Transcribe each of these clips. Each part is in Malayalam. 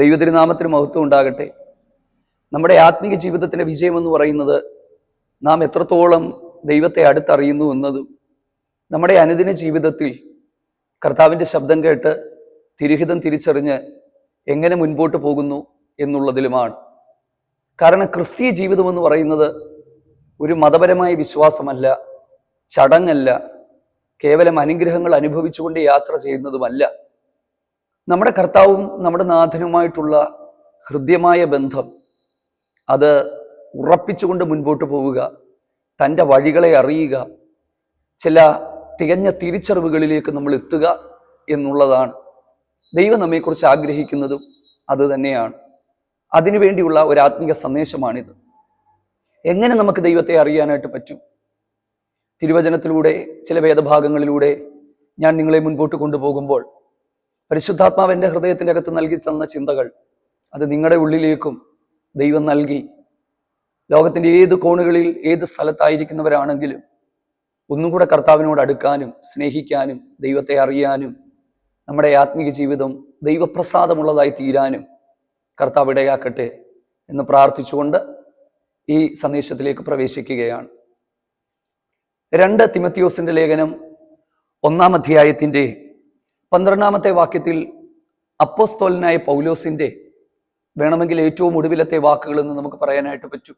ദൈവതിരുനാമത്തിന് മഹത്വം ഉണ്ടാകട്ടെ. നമ്മുടെ ആത്മീക ജീവിതത്തിന്റെ വിജയം എന്ന് പറയുന്നത് നാം എത്രത്തോളം ദൈവത്തെ അടുത്തറിയുന്നു എന്നതും നമ്മുടെ അനുദിന ജീവിതത്തിൽ കർത്താവിന്റെ ശബ്ദം കേട്ട് തിരുഹിതം തിരിച്ചറിഞ്ഞ് എങ്ങനെ മുൻപോട്ട് പോകുന്നു എന്നുള്ളതിലുമാണ്. കാരണം ക്രിസ്തീയ ജീവിതം എന്ന് പറയുന്നത് ഒരു മതപരമായ വിശ്വാസമല്ല ചടങ്ങല്ല കേവലം അനുഗ്രഹങ്ങൾ അനുഭവിച്ചുകൊണ്ട് യാത്ര ചെയ്യുന്നതുമല്ല. നമ്മുടെ കർത്താവും നമ്മുടെ നാഥനുമായിട്ടുള്ള ഹൃദ്യമായ ബന്ധം അത് ഉറപ്പിച്ചുകൊണ്ട് മുൻപോട്ട് പോവുക തന്റെ വഴികളെ അറിയുക ചില തികഞ്ഞ തിരിച്ചറിവുകളിലേക്ക് നമ്മൾ എത്തുക എന്നുള്ളതാണ്. ദൈവം നമ്മെക്കുറിച്ച് ആഗ്രഹിക്കുന്നതും അത് തന്നെയാണ്. അതിനുവേണ്ടിയുള്ള ഒരു ആത്മീക സന്ദേശമാണിത്. എങ്ങനെ നമുക്ക് ദൈവത്തെ അറിയാനായിട്ട് പറ്റും? തിരുവചനത്തിലൂടെ ചില വേദഭാഗങ്ങളിലൂടെ ഞാൻ നിങ്ങളെ മുൻപോട്ട് കൊണ്ടുപോകുമ്പോൾ പരിശുദ്ധാത്മാവ് എന്റെ ഹൃദയത്തിന്റെ അകത്ത് നൽകി തന്ന ചിന്തകൾ അത് നിങ്ങളുടെ ഉള്ളിലേക്കും ദൈവം നൽകി. ലോകത്തിന്റെ ഏത് കോണുകളിൽ ഏത് സ്ഥലത്തായിരിക്കുന്നവരാണെങ്കിലും ഒന്നും കൂടെ കർത്താവിനോട് അടുക്കാനും സ്നേഹിക്കാനും ദൈവത്തെ അറിയാനും നമ്മുടെ ആത്മീയ ജീവിതം ദൈവപ്രസാദമുള്ളതായി തീരാനും കർത്താവ് ഇടയാക്കട്ടെ എന്ന് പ്രാർത്ഥിച്ചുകൊണ്ട് ഈ സന്ദേശത്തിലേക്ക് പ്രവേശിക്കുകയാണ്. രണ്ട് തിമത്തിയോസിന്റെ ലേഖനം ഒന്നാം അധ്യായത്തിന്റെ പന്ത്രണ്ടാമത്തെ വാക്യത്തിൽ അപ്പോസ്തോലനായ പൗലോസിന്റെ വേണമെങ്കിൽ ഏറ്റവും ഒടുവിലത്തെ വാക്കുകൾ എന്ന് നമുക്ക് പറയാനായിട്ട് പറ്റും.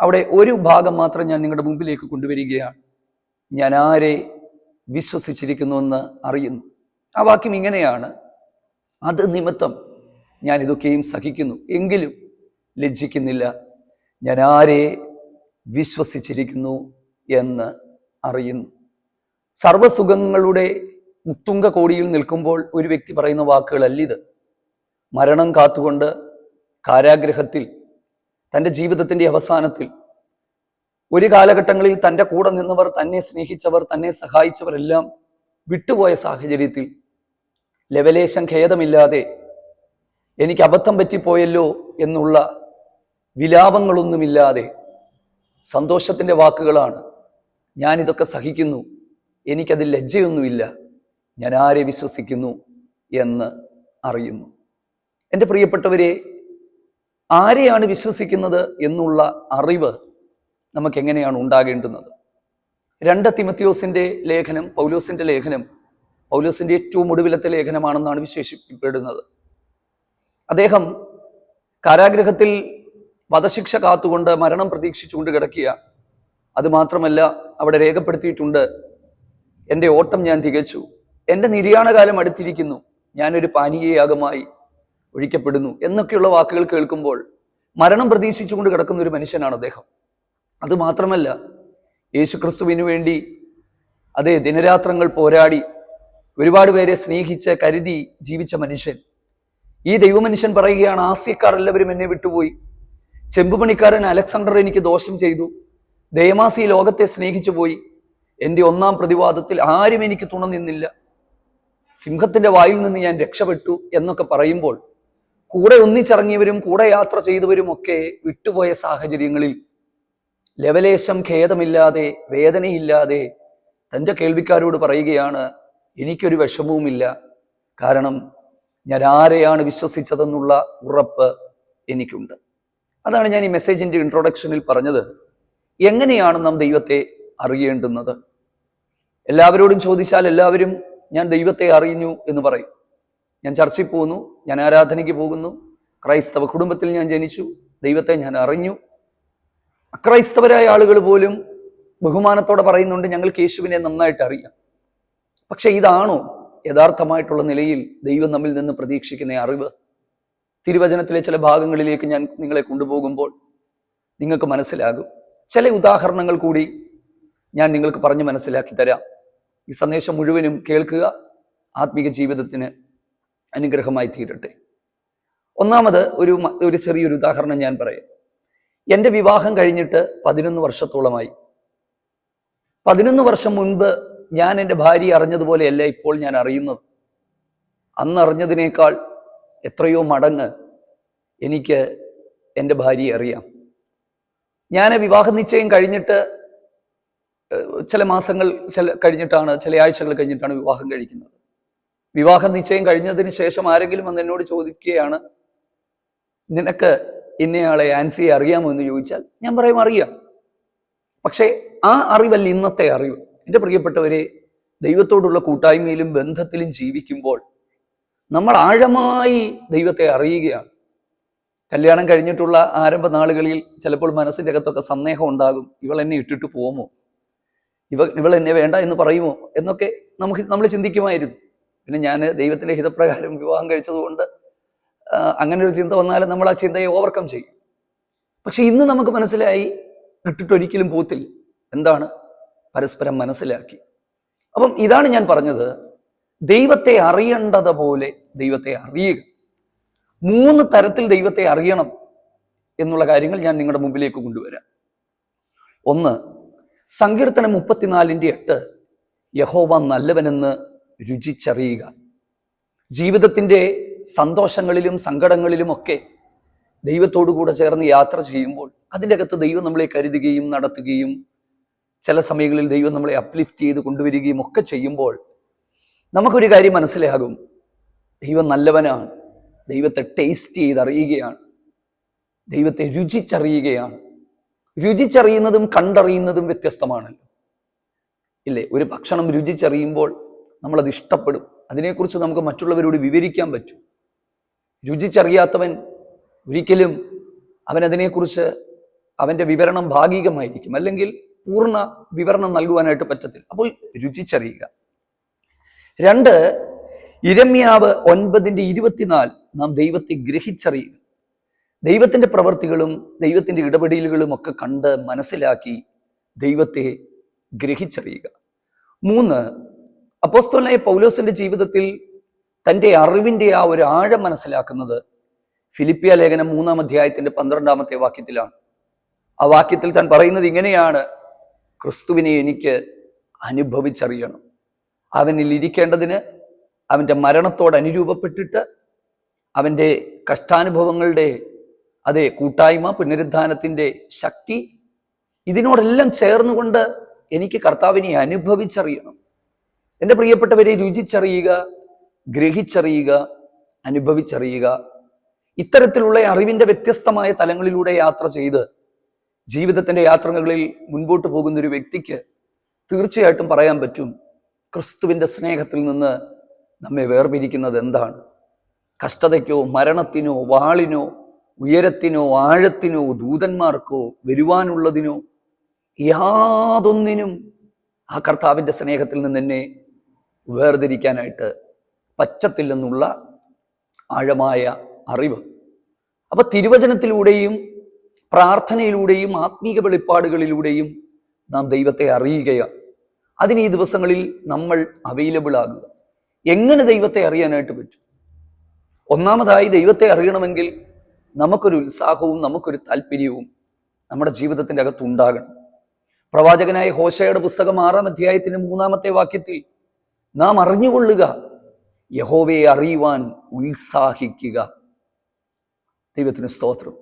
അവിടെ ഒരു ഭാഗം മാത്രം ഞാൻ നിങ്ങളുടെ മുമ്പിലേക്ക് കൊണ്ടുവരികയാണ്. ഞാൻ ആരെ വിശ്വസിച്ചിരിക്കുന്നുവെന്ന് അറിയുന്നു. ആ വാക്യം ഇങ്ങനെയാണ്. അത് നിമിത്തം ഞാൻ ഇതൊക്കെയും സഹിക്കുന്നു. എങ്കിലും ലജ്ജിക്കുന്നില്ല. ഞാൻ ആരെ വിശ്വസിച്ചിരിക്കുന്നു എന്ന് അറിയുന്നു. സർവസുഖങ്ങളുടെ ഉത്തുംഗ കോടിയിൽ നിൽക്കുമ്പോൾ ഒരു വ്യക്തി പറയുന്ന വാക്കുകളല്ല ഇത് മരണം കാത്തുകൊണ്ട് കാരാഗ്രഹത്തിൽ തന്റെ ജീവിതത്തിന്റെ അവസാനത്തിൽ ഒരു കാലഘട്ടങ്ങളിൽ തന്റെ കൂടെ നിന്നവർ തന്നെ സ്നേഹിച്ചവർ തന്നെ സഹായിച്ചവരെല്ലാം വിട്ടുപോയ സാഹചര്യത്തിൽ ലവലേശം ഖേദമില്ലാതെ എനിക്ക് അബദ്ധം പറ്റിപ്പോയല്ലോ എന്നുള്ള വിലാപങ്ങളൊന്നുമില്ലാതെ സന്തോഷത്തിന്റെ വാക്കുകളാണ്. ഞാനിതൊക്കെ സഹിക്കുന്നു. എനിക്കതിൽ ലജ്ജയൊന്നുമില്ല. ഞാൻ ആരെ വിശ്വസിക്കുന്നു എന്ന് അറിയുന്നു. എന്റെ പ്രിയപ്പെട്ടവരെ ആരെയാണ് വിശ്വസിക്കുന്നത് എന്നുള്ള അറിവ് നമുക്ക് എങ്ങനെയാണ് ഉണ്ടാകേണ്ടുന്നത്? രണ്ട് തിമത്തിയോസിന്റെ ലേഖനം പൗലോസിന്റെ ലേഖനം പൗലോസിന്റെ ഏറ്റവും ഒടുവിലത്തെ ലേഖനമാണെന്നാണ് വിശേഷിക്കപ്പെടുന്നത് അദ്ദേഹം കാരാഗ്രഹത്തിൽ വധശിക്ഷ കാത്തുകൊണ്ട് മരണം പ്രതീക്ഷിച്ചുകൊണ്ട് കിടക്കുക. അതുമാത്രമല്ല അവിടെ രേഖപ്പെടുത്തിയിട്ടുണ്ട് എന്റെ ഓട്ടം ഞാൻ തികച്ചു. എന്റെ നിര്യാണകാലം അടുത്തിരിക്കുന്നു. ഞാനൊരു പാനീയയാഗമായി ഒഴിക്കപ്പെടുന്നു എന്നൊക്കെയുള്ള വാക്കുകൾ കേൾക്കുമ്പോൾ മരണം പ്രതീക്ഷിച്ചുകൊണ്ട് കിടക്കുന്ന ഒരു മനുഷ്യനാണ് അദ്ദേഹം. അതുമാത്രമല്ല യേശു ക്രിസ്തുവിന് വേണ്ടി അതേ ദിനരാത്രങ്ങൾ പോരാടി ഒരുപാട് പേരെ സ്നേഹിച്ച് കരുതി ജീവിച്ച മനുഷ്യൻ. ഈ ദൈവമനുഷ്യൻ പറയുകയാണ് ആസ്യക്കാർ എല്ലാവരും എന്നെ വിട്ടുപോയി. ചെമ്പുപണിക്കാരൻ അലക്സാണ്ടർ എനിക്ക് ദോഷം ചെയ്തു. ദേമാസി ലോകത്തെ സ്നേഹിച്ചു പോയി എന്റെ ഒന്നാം പ്രതിവാദത്തിൽ ആരും എനിക്ക് തുണ നിന്നില്ല. സിംഹത്തിന്റെ വായിൽ നിന്ന് ഞാൻ രക്ഷപ്പെട്ടു എന്നൊക്കെ പറയുമ്പോൾ കൂടെ ഒന്നിച്ചിറങ്ങിയവരും കൂടെ യാത്ര ചെയ്തവരും ഒക്കെ വിട്ടുപോയ സാഹചര്യങ്ങളിൽ ലവലേശം ഖേദമില്ലാതെ വേദനയില്ലാതെ തന്റെ കേൾവിക്കാരോട് പറയുകയാണ് എനിക്കൊരു വിഷമവുമില്ല. കാരണം ഞാൻ ആരെയാണ് വിശ്വസിച്ചതെന്നുള്ള ഉറപ്പ് എനിക്കുണ്ട്. അതാണ് ഞാൻ ഈ മെസ്സേജിന്റെ ഇൻട്രൊഡക്ഷനിൽ പറഞ്ഞത്. എങ്ങനെയാണ് നാം ദൈവത്തെ അറിയേണ്ടുന്നത്? എല്ലാവരോടും ചോദിച്ചാൽ എല്ലാവരും ഞാൻ ദൈവത്തെ അറിയുന്നു എന്ന് പറയും. ഞാൻ ചർച്ചയിൽ പോകുന്നു ഞാൻ ആരാധനയ്ക്ക് പോകുന്നു. ക്രൈസ്തവ കുടുംബത്തിൽ ഞാൻ ജനിച്ചു ദൈവത്തെ ഞാൻ അറിഞ്ഞു. അക്രൈസ്തവരായ ആളുകൾ പോലും ബഹുമാനത്തോടെ പറയുന്നുണ്ട് ഞങ്ങൾക്ക് യേശുവിനെ നന്നായിട്ട് അറിയാം. പക്ഷെ ഇതാണോ യഥാർത്ഥമായിട്ടുള്ള നിലയിൽ ദൈവം നമ്മിൽ നിന്ന് പ്രതീക്ഷിക്കുന്ന അറിവ്? തിരുവചനത്തിലെ ചില ഭാഗങ്ങളിലേക്ക് ഞാൻ നിങ്ങളെ കൊണ്ടുപോകുമ്പോൾ നിങ്ങൾക്ക് മനസ്സിലാകും. ചില ഉദാഹരണങ്ങൾ കൂടി ഞാൻ നിങ്ങൾക്ക് പറഞ്ഞു മനസ്സിലാക്കി തരാം. ഈ സന്ദേശം മുഴുവനും കേൾക്കുക ആത്മീക ജീവിതത്തിന് അനുഗ്രഹമായി തീരട്ടെ. ഒന്നാമത് ഒരു ഒരു ചെറിയൊരു ഉദാഹരണം ഞാൻ പറയാം. എന്റെ വിവാഹം കഴിഞ്ഞിട്ട് പതിനൊന്ന് വർഷത്തോളമായി. പതിനൊന്ന് വർഷം മുൻപ് ഞാൻ എന്റെ ഭാര്യ അറിഞ്ഞതുപോലെയല്ല ഇപ്പോൾ ഞാൻ അറിയുന്നത്. അന്ന് അറിഞ്ഞതിനേക്കാൾ എത്രയോ മടങ്ങ് എനിക്ക് എന്റെ ഭാര്യയെ അറിയാം. ഞാൻ വിവാഹ നിശ്ചയം കഴിഞ്ഞിട്ട് ചില മാസങ്ങൾ ചില കഴിഞ്ഞിട്ടാണ് ചില ആഴ്ചകൾ കഴിഞ്ഞിട്ടാണ് വിവാഹം കഴിക്കുന്നത്. വിവാഹ നിശ്ചയം കഴിഞ്ഞതിന് ശേഷം ആരെങ്കിലും വന്ന് എന്നോട് ചോദിക്കുകയാണ് നിനക്ക് ഇന്നയാളെ ആൻസിയെ അറിയാമോ? എന്ന് ചോദിച്ചാൽ ഞാൻ പറയും അറിയാം. പക്ഷേ ആ അറിവല്ല ഇന്നത്തെ അറിവ്. എന്റെ പ്രിയപ്പെട്ടവരെ ദൈവത്തോടുള്ള കൂട്ടായ്മയിലും ബന്ധത്തിലും ജീവിക്കുമ്പോൾ നമ്മൾ ആഴമായി ദൈവത്തെ അറിയുകയാണ്. കല്യാണം കഴിഞ്ഞിട്ടുള്ള ആരംഭ നാളുകളിൽ ചിലപ്പോൾ മനസ്സിന്റെ അകത്തൊക്കെ സന്ദേഹം ഉണ്ടാകും ഇവൾ എന്നെ ഇട്ടിട്ട് പോകുമോ? ഇവ ഇവൾ എന്നെ വേണ്ട എന്ന് പറയുമോ എന്നൊക്കെ നമുക്ക് നമ്മൾ ചിന്തിക്കുമായിരുന്നു. പിന്നെ ഞാൻ ദൈവത്തിന്റെ ഹിതപ്രകാരം വിവാഹം കഴിച്ചതുകൊണ്ട് അങ്ങനെ ഒരു ചിന്ത വന്നാലും നമ്മൾ ആ ചിന്തയെ ഓവർകം ചെയ്യും. പക്ഷെ ഇന്ന് നമുക്ക് മനസ്സിലായി ഇട്ടിട്ടൊരിക്കലും പോത്തില്ല. എന്താണ്? പരസ്പരം മനസ്സിലാക്കി. അപ്പം ഇതാണ് ഞാൻ പറഞ്ഞത്. ദൈവത്തെ അറിയേണ്ടത് പോലെ ദൈവത്തെ അറിയുക. മൂന്ന് തരത്തിൽ ദൈവത്തെ അറിയണം എന്നുള്ള കാര്യങ്ങൾ ഞാൻ നിങ്ങളുടെ മുമ്പിലേക്ക് കൊണ്ടുവരാം. ഒന്ന് സങ്കീർത്തനം മുപ്പത്തിനാലിന്റെ എട്ട് യഹോവ നല്ലവനെന്ന് രുചിച്ചറിയുക. ജീവിതത്തിന്റെ സന്തോഷങ്ങളിലും സങ്കടങ്ങളിലും ഒക്കെ ദൈവത്തോടു കൂടെ ചേർന്ന് യാത്ര ചെയ്യുമ്പോൾ അതിന്റെ അകത്ത് ദൈവം നമ്മളെ കരുതുകയും നടത്തുകയും ചില സമയങ്ങളിൽ ദൈവം നമ്മളെ അപ്ലിഫ്റ്റ് ചെയ്ത് കൊണ്ടുവരികയും ഒക്കെ ചെയ്യുമ്പോൾ നമുക്കൊരു കാര്യം മനസ്സിലാകും. ദൈവം നല്ലവനാണ്. ദൈവത്തെ ടേസ്റ്റ് ചെയ്ത് അറിയുകയാണ് ദൈവത്തെ രുചിച്ചറിയുകയാണ്. രുചിച്ചറിയുന്നതും കണ്ടറിയുന്നതും വ്യത്യസ്തമാണല്ലോ. ഇല്ലേ? ഒരു ഭക്ഷണം രുചിച്ചറിയുമ്പോൾ നമ്മളത് ഇഷ്ടപ്പെടും. അതിനെക്കുറിച്ച് നമുക്ക് മറ്റുള്ളവരോട് വിവരിക്കാൻ പറ്റും. രുചിച്ചറിയാത്തവൻ ഒരിക്കലും അവൻ അതിനെക്കുറിച്ച് അവന്റെ വിവരണം ഭാഗികമായിരിക്കും. അല്ലെങ്കിൽ പൂർണ വിവരണം നൽകുവാനായിട്ട് പറ്റത്തില്ല. അപ്പോൾ രുചിച്ചറിയുക. രണ്ട് ഇരമ്യാവ് ഒൻപതിന്റെ ഇരുപത്തിനാല് നാം ദൈവത്തെ ഗ്രഹിച്ചറിയുക. ദൈവത്തിന്റെ പ്രവൃത്തികളും ദൈവത്തിന്റെ ഇടപെടലുകളും ഒക്കെ കണ്ട് മനസ്സിലാക്കി ദൈവത്തെ ഗ്രഹിച്ചറിയുക. മൂന്ന് അപ്പോസ്തോലായ പൗലോസിന്റെ ജീവിതത്തിൽ തന്റെ അറിവിന്റെ ആ ഒരു ആഴം മനസ്സിലാക്കുന്നത് ഫിലിപ്പിയ ലേഖനം മൂന്നാം അധ്യായത്തിന്റെ പന്ത്രണ്ടാമത്തെ വാക്യത്തിലാണ്. ആ വാക്യത്തിൽ താൻ പറയുന്നത് ഇങ്ങനെയാണ് ക്രിസ്തുവിനെ എനിക്ക് അനുഭവിച്ചറിയണം. അവനിൽ ഇരിക്കേണ്ടതിന് അവന്റെ മരണത്തോട് അനുരൂപപ്പെട്ടിട്ട് അവന്റെ കഷ്ടാനുഭവങ്ങളുടെ അതെ കൂട്ടായ്മ പുനരുദ്ധാനത്തിന്റെ ശക്തി ഇതിനോടെല്ലാം ചേർന്നുകൊണ്ട് എനിക്ക് കർത്താവിനെ അനുഭവിച്ചറിയണം. എന്റെ പ്രിയപ്പെട്ടവരെ രുചിച്ചറിയുക ഗ്രഹിച്ചറിയുക അനുഭവിച്ചറിയുക. ഇത്തരത്തിലുള്ള അറിവിന്റെ വ്യത്യസ്തമായ തലങ്ങളിലൂടെ യാത്ര ചെയ്ത് ജീവിതത്തിന്റെ യാത്രകളിൽ മുൻപോട്ട് പോകുന്ന ഒരു വ്യക്തിക്ക് തീർച്ചയായിട്ടും പറയാൻ പറ്റും ക്രിസ്തുവിന്റെ സ്നേഹത്തിൽ നിന്ന് നമ്മെ വേർപിരിക്കുന്നത് എന്താണ്? കഷ്ടതയ്ക്കോ മരണത്തിനോ വാളിനോ ഉയരത്തിനോ ആഴത്തിനോ ദൂതന്മാർക്കോ വരുവാനുള്ളതിനോ യാതൊന്നിനും ആ കർത്താവിന്റെ സ്നേഹത്തിൽ നിന്ന് എന്നെ വേർതിരിക്കാനായിട്ട് പറ്റത്തില്ലെന്നുള്ള ആഴമായ അറിവ്. അപ്പൊ തിരുവചനത്തിലൂടെയും പ്രാർത്ഥനയിലൂടെയും ആത്മീക വെളിപ്പാടുകളിലൂടെയും നാം ദൈവത്തെ അറിയുകയാണ്. അതിന് ഈ ദിവസങ്ങളിൽ നമ്മൾ അവൈലബിൾ ആകുക. എങ്ങനെ ദൈവത്തെ അറിയാനായിട്ട് പറ്റും? ഒന്നാമതായി ദൈവത്തെ അറിയണമെങ്കിൽ നമുക്കൊരു ഉത്സാഹവും നമുക്കൊരു താല്പര്യവും നമ്മുടെ ജീവിതത്തിന്റെ അകത്ത് ഉണ്ടാകണം. പ്രവാചകനായ ഹോശയുടെ പുസ്തകം ആറാം അധ്യായത്തിന്റെ മൂന്നാമത്തെ വാക്യത്തിൽ നാം അറിഞ്ഞുകൊള്ളുക യഹോവയെ അറിയുവാൻ ഉത്സാഹിക്കുക. ദൈവത്തിന് സ്തോത്രം.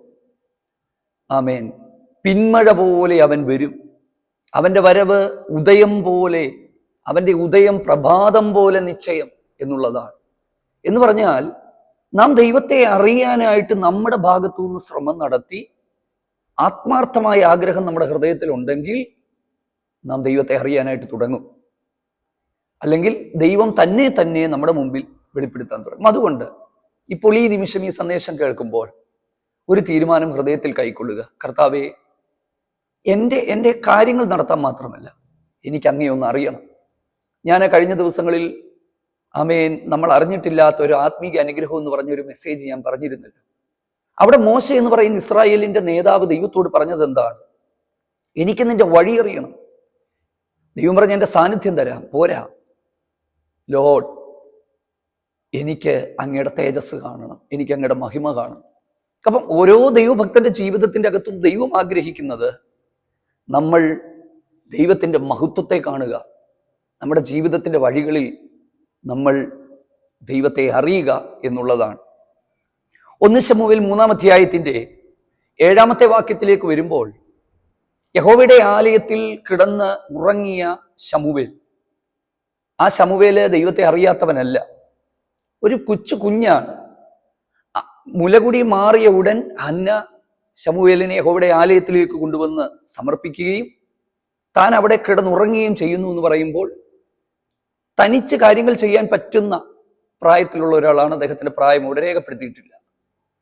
ആമേൻ. പിന്മഴ പോലെ അവൻ വരും. അവന്റെ വരവ് ഉദയം പോലെ അവന്റെ ഉദയം പ്രഭാതം പോലെ നിശ്ചയം എന്നുള്ളതാണ്. എന്ന് പറഞ്ഞാൽ നാം ദൈവത്തെ അറിയാനായിട്ട് നമ്മുടെ ഭാഗത്തു നിന്ന് ശ്രമം നടത്തി ആത്മാർത്ഥമായ ആഗ്രഹം നമ്മുടെ ഹൃദയത്തിൽ ഉണ്ടെങ്കിൽ നാം ദൈവത്തെ അറിയാനായിട്ട് തുടങ്ങും. അല്ലെങ്കിൽ ദൈവം തന്നെ തന്നെ നമ്മുടെ മുമ്പിൽ വെളിപ്പെടുത്താൻ തുടങ്ങും. അതുകൊണ്ട് ഇപ്പോൾ ഈ നിമിഷം ഈ സന്ദേശം കേൾക്കുമ്പോൾ ഒരു തീരുമാനം ഹൃദയത്തിൽ കൈക്കൊള്ളുക. കർത്താവെ എന്റെ എന്റെ കാര്യങ്ങൾ നടത്താൻ മാത്രമല്ല എനിക്ക് അങ്ങേ ഒന്ന് അറിയണം. ഞാൻ കഴിഞ്ഞ ദിവസങ്ങളിൽ അമേൻ നമ്മൾ അറിഞ്ഞിട്ടില്ലാത്ത ഒരു ആത്മീക അനുഗ്രഹം എന്ന് പറഞ്ഞൊരു മെസ്സേജ് ഞാൻ പറഞ്ഞിരുന്നല്ലോ. അവിടെ മോശ എന്ന് പറയുന്ന ഇസ്രായേലിന്റെ നേതാവ് ദൈവത്തോട് പറഞ്ഞത് എന്താണ്? എനിക്ക് നിന്റെ വഴി അറിയണം. ദൈവം പറഞ്ഞ എന്റെ സാന്നിധ്യം തരാം. പോരാ. ലോഡ് എനിക്ക് അങ്ങയുടെ തേജസ് കാണണം. എനിക്ക് അങ്ങയുടെ മഹിമ കാണണം. അപ്പം ഓരോ ദൈവഭക്തന്റെ ജീവിതത്തിന്റെ അകത്തും ദൈവം ആഗ്രഹിക്കുന്നത് നമ്മൾ ദൈവത്തിന്റെ മഹത്വത്തെ കാണുക. നമ്മുടെ ജീവിതത്തിന്റെ വഴികളിൽ നമ്മൾ ദൈവത്തെ അറിയുക എന്നുള്ളതാണ്. ഒന്ന് ശമുവിൽ മൂന്നാം അധ്യായത്തിന്റെ ഏഴാമത്തെ വാക്യത്തിലേക്ക് വരുമ്പോൾ യഹോവയുടെ ആലയത്തിൽ കിടന്ന് ഉറങ്ങിയ ശമുവേൽ. ആ ശമുവേൽ ദൈവത്തെ അറിയാത്തവനല്ല. ഒരു കൊച്ചു കുഞ്ഞാണ്. മുലകുടി മാറിയ ഉടൻ ഹന്ന ശമുവേലിനെ യഹോവയുടെ ആലയത്തിലേക്ക് കൊണ്ടുവന്ന് സമർപ്പിക്കുകയും താൻ അവിടെ കിടന്നുറങ്ങുകയും ചെയ്യുന്നു എന്ന് പറയുമ്പോൾ തനിച്ച് കാര്യങ്ങൾ ചെയ്യാൻ പറ്റുന്ന പ്രായത്തിലുള്ള ഒരാളാണ് അദ്ദേഹത്തിന്റെ പ്രായം ഇവിടെ രേഖപ്പെടുത്തിയിട്ടില്ല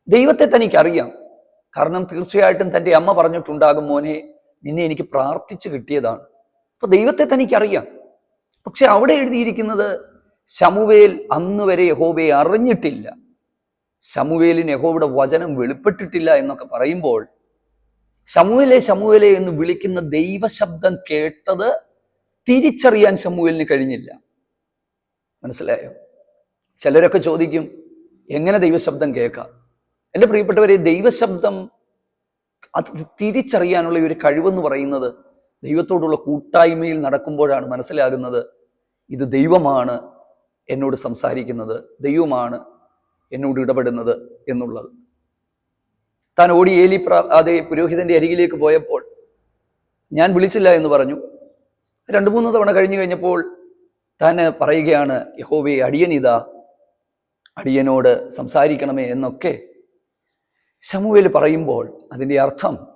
ദൈവത്തെ തനിക്ക് അറിയാം കാരണം തീർച്ചയായിട്ടും തന്റെ അമ്മ പറഞ്ഞിട്ടുണ്ടാകും മോനെ നിന്നെ എനിക്ക് പ്രാർത്ഥിച്ചു കിട്ടിയതാണ്. അപ്പൊ ദൈവത്തെ തനിക്ക് അറിയാം പക്ഷെ അവിടെ എഴുതിയിരിക്കുന്നത് ശമുവേൽ അന്ന് വരെ യഹോബയെ അറിഞ്ഞിട്ടില്ല. ശമുവേലിന് യഹോബയുടെ വചനം വെളിപ്പെട്ടിട്ടില്ല എന്നൊക്കെ പറയുമ്പോൾ ശമുവേലെ ശമുവേലെ എന്ന് വിളിക്കുന്ന ദൈവശബ്ദം കേട്ടത് തിരിച്ചറിയാൻ ശമുവേലിന് കഴിഞ്ഞില്ല. മനസ്സിലായോ? ചിലരൊക്കെ ചോദിക്കും എങ്ങനെ ദൈവശബ്ദം കേൾക്കാം? എന്റെ പ്രിയപ്പെട്ടവരെ ദൈവശബ്ദം അത് തിരിച്ചറിയാനുള്ള ഒരു കഴിവെന്ന് പറയുന്നത് ദൈവത്തോടുള്ള കൂട്ടായ്മയിൽ നടക്കുമ്പോഴാണ് മനസ്സിലാകുന്നത്. ഇത് ദൈവമാണ് എന്നോട് സംസാരിക്കുന്നത് ദൈവമാണ് എന്നോട് ഇടപെടുന്നത് എന്നുള്ളത്. താൻ ഓടി ഏലി പ്രാ അതേ പുരോഹിതന്റെ അരികിലേക്ക് പോയപ്പോൾ ഞാൻ വിളിച്ചില്ല എന്ന് പറഞ്ഞു. രണ്ടു മൂന്ന് തവണ കഴിഞ്ഞു കഴിഞ്ഞപ്പോൾ താൻ പറയുകയാണ് യഹോവേ അടിയനിതാ അടിയനോട് സംസാരിക്കണമേ എന്നൊക്കെ ശമുവേൽ പറയുമ്പോൾ അതിന്റെ അർത്ഥം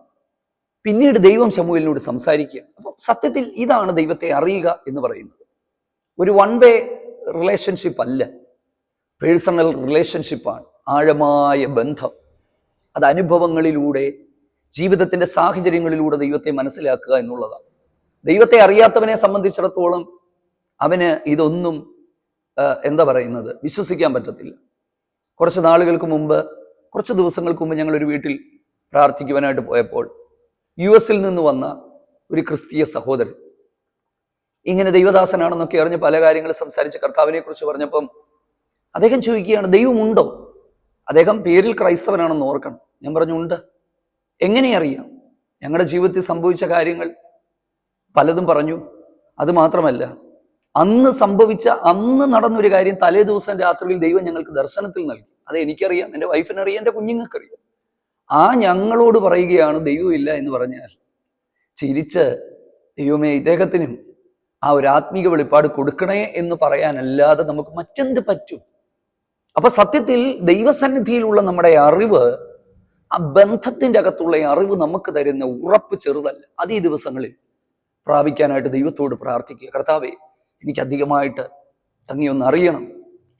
പിന്നീട് ദൈവം ശമുവേലിനോട് സംസാരിക്കുക. അപ്പം സത്യത്തിൽ ഇതാണ് ദൈവത്തെ അറിയുക എന്ന് പറയുന്നത്. ഒരു വൺ വേ റിലേഷൻഷിപ്പ് അല്ല. പേഴ്സണൽ റിലേഷൻഷിപ്പാണ് ആഴമായ ബന്ധം. അത് അനുഭവങ്ങളിലൂടെ ജീവിതത്തിന്റെ സാഹചര്യങ്ങളിലൂടെ ദൈവത്തെ മനസ്സിലാക്കുക എന്നുള്ളതാണ്. ദൈവത്തെ അറിയാത്തവനെ സംബന്ധിച്ചിടത്തോളം അവന് ഇതൊന്നും എന്താ പറയുന്നത്? വിശ്വസിക്കാൻ പറ്റത്തില്ല. കുറച്ച് നാളുകൾക്ക് മുമ്പ് കുറച്ച് ദിവസങ്ങൾക്ക് മുമ്പ് ഞങ്ങളൊരു വീട്ടിൽ പ്രാർത്ഥിക്കുവാനായിട്ട് പോയപ്പോൾ യു എസിൽ നിന്ന് വന്ന ഒരു ക്രിസ്തീയ സഹോദരൻ ഇങ്ങനെ ദൈവദാസനാണെന്നൊക്കെ അറിഞ്ഞ് പല കാര്യങ്ങൾ സംസാരിച്ച് കർത്താവിനെ കുറിച്ച് പറഞ്ഞപ്പം അദ്ദേഹം ചോദിക്കുകയാണ് ദൈവമുണ്ടോ? അദ്ദേഹം പേരിൽ ക്രൈസ്തവനാണെന്ന് ഓർക്കണം. ഞാൻ പറഞ്ഞു ഉണ്ട്. എങ്ങനെ അറിയാം? ഞങ്ങളുടെ ജീവിതത്തിൽ സംഭവിച്ച കാര്യങ്ങൾ പലതും പറഞ്ഞു. അത് മാത്രമല്ല അന്ന് സംഭവിച്ച അന്ന് നടന്നൊരു കാര്യം തലേ ദിവസം രാത്രിയിൽ ദൈവം ഞങ്ങൾക്ക് ദർശനത്തിൽ നൽകി. അത് എനിക്കറിയാം എന്റെ വൈഫിനറിയാം എന്റെ കുഞ്ഞുങ്ങൾക്കറിയാം. ആ ഞങ്ങളോട് പറയുകയാണ് ദൈവമില്ല എന്ന് പറഞ്ഞാൽ ചിരിച്ച് ദൈവമേ ഇദ്ദേഹത്തിനും ആ ഒരു ആത്മീക വെളിപ്പാട് കൊടുക്കണേ എന്ന് പറയാനല്ലാതെ നമുക്ക് മറ്റെന്ത് പറ്റും? അപ്പൊ സത്യത്തിൽ ദൈവസന്നിധിയിലുള്ള നമ്മുടെ അറിവ് ആ ബന്ധത്തിന്റെ അകത്തുള്ള അറിവ് നമുക്ക് തരുന്ന ഉറപ്പ് ചെറുതല്ല. അത് ഈ ദിവസങ്ങളിൽ പ്രാപിക്കാനായിട്ട് ദൈവത്തോട് പ്രാർത്ഥിക്കുക. കർത്താവേ എനിക്ക് അധികമായിട്ട് അങ്ങേ ഒന്ന് അറിയണം.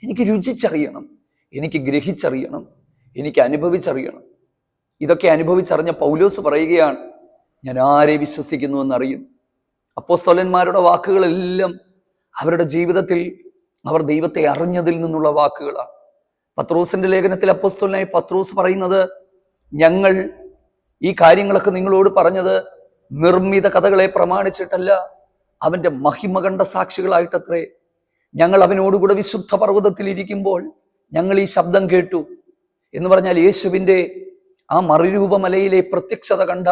എനിക്ക് രുചിച്ചറിയണം. എനിക്ക് ഗ്രഹിച്ചറിയണം. എനിക്ക് അനുഭവിച്ചറിയണം. ഇതൊക്കെ അനുഭവിച്ചറിഞ്ഞ പൗലോസ് പറയുകയാണ് ഞാൻ ആരെ വിശ്വസിക്കുന്നു എന്നറിയുന്നു അപ്പോസ്തലന്മാരുടെ വാക്കുകളെല്ലാം അവരുടെ ജീവിതത്തിൽ അവർ ദൈവത്തെ അറിഞ്ഞതിൽ നിന്നുള്ള വാക്കുകളാണ്. പത്രോസിന്റെ ലേഖനത്തിൽ അപ്പോസ്തലനായി പത്രോസ് പറയുന്നത് ഞങ്ങൾ ഈ കാര്യങ്ങളൊക്കെ നിങ്ങളോട് പറഞ്ഞത് നിർമ്മിത കഥകളെ പ്രമാണിച്ചിട്ടല്ല അവന്റെ മഹിമ കണ്ട സാക്ഷികളായിട്ടത്രേ ഞങ്ങൾ അവനോടുകൂടെ വിശുദ്ധ പർവതത്തിൽ ഇരിക്കുമ്പോൾ ഞങ്ങൾ ഈ ശബ്ദം കേട്ടു. എന്ന് പറഞ്ഞാൽ യേശുവിന്റെ ആ മറുരൂപമലയിലെ പ്രത്യക്ഷത കണ്ട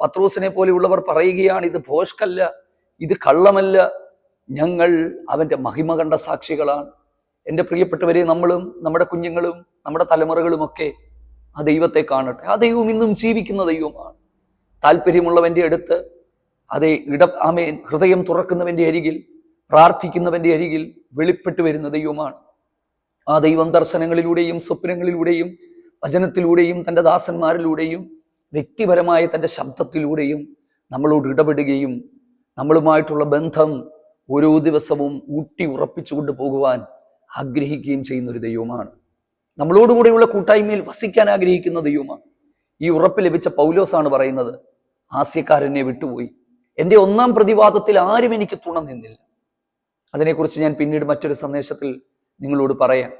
പത്രോസിനെ പോലെയുള്ളവർ പറയുകയാണ് ഇത് ഭോഷ്കല്ല ഇത് കള്ളമല്ല ഞങ്ങൾ അവന്റെ മഹിമ കണ്ട സാക്ഷികളാണ്. എന്റെ പ്രിയപ്പെട്ടവരെ നമ്മളും നമ്മുടെ കുഞ്ഞുങ്ങളും നമ്മുടെ തലമുറകളുമൊക്കെ ആ ദൈവത്തെ കാണട്ടെ. ആ ദൈവം ഇന്നും ജീവിക്കുന്ന ദൈവമാണ്. താല്പര്യമുള്ളവന്റെ അടുത്ത് അതേ ഇട ആമേൻ ഹൃദയം തുറക്കുന്നവന്റെ അരികിൽ പ്രാർത്ഥിക്കുന്നവന്റെ അരികിൽ വെളിപ്പെട്ടു വരുന്ന ദൈവമാണ്. ആ ദൈവം ദർശനങ്ങളിലൂടെയും സ്വപ്നങ്ങളിലൂടെയും വചനത്തിലൂടെയും തന്റെ ദാസന്മാരിലൂടെയും വ്യക്തിപരമായ തന്റെ ശബ്ദത്തിലൂടെയും നമ്മളോട് ഇടപെടുകയും നമ്മളുമായിട്ടുള്ള ബന്ധം ഓരോ ദിവസവും ഊട്ടി ഉറപ്പിച്ചുകൊണ്ട് പോകുവാൻ ആഗ്രഹിക്കുകയും ചെയ്യുന്ന ഒരു ദൈവമാണ്. നമ്മളോടുകൂടെയുള്ള കൂട്ടായ്മയിൽ വസിക്കാൻ ആഗ്രഹിക്കുന്ന ദൈവമാണ്. ഈ ഉറപ്പ് ലഭിച്ച പൗലോസാണ് പറയുന്നത് ആസ്യക്കാരനെ വിട്ടുപോയി. എന്റെ ഒന്നാം പ്രതിവാദത്തിൽ ആരും എനിക്ക് തുണ നിന്നില്ല. അതിനെക്കുറിച്ച് ഞാൻ പിന്നീട് മറ്റൊരു സന്ദേശത്തിൽ നിങ്ങളോട് പറയാം.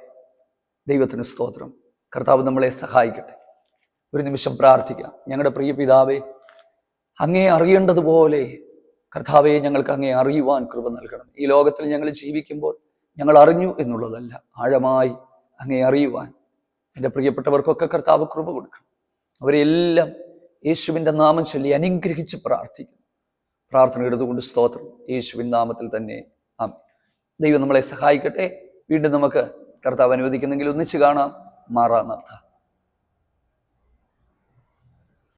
ദൈവത്തിന് സ്തോത്രം. കർത്താവ് നമ്മളെ സഹായിക്കട്ടെ. ഒരു നിമിഷം പ്രാർത്ഥിക്കാം. ഞങ്ങളുടെ പ്രിയ പിതാവേ അങ്ങേ അറിയേണ്ടതുപോലെ കർത്താവെ ഞങ്ങൾക്ക് അങ്ങേ അറിയുവാൻ കൃപ നൽകണം. ഈ ലോകത്തിൽ ഞങ്ങൾ ജീവിക്കുമ്പോൾ ഞങ്ങൾ അറിഞ്ഞു എന്നുള്ളതല്ല ആഴമായി അങ്ങേ അറിയുവാൻ. എന്റെ പ്രിയപ്പെട്ടവർക്കൊക്കെ കർത്താവ് കൃപ കൊടുക്കണം. അവരെല്ലാം യേശുവിന്റെ നാമം ചൊല്ലി അനുഗ്രഹിച്ച് പ്രാർത്ഥിക്കുന്നു. പ്രാർത്ഥന എടുത്തുകൊണ്ട് സ്തോത്രം. യേശുവിൻ നാമത്തിൽ തന്നെ. ആമേൻ. ദൈവം നമ്മളെ സഹായിക്കട്ടെ. വീണ്ടും നമുക്ക് കർത്താവ് അനുവദിക്കുന്നെങ്കിൽ ഒന്നിച്ച് കാണാം. മാറാന്നർത്ഥം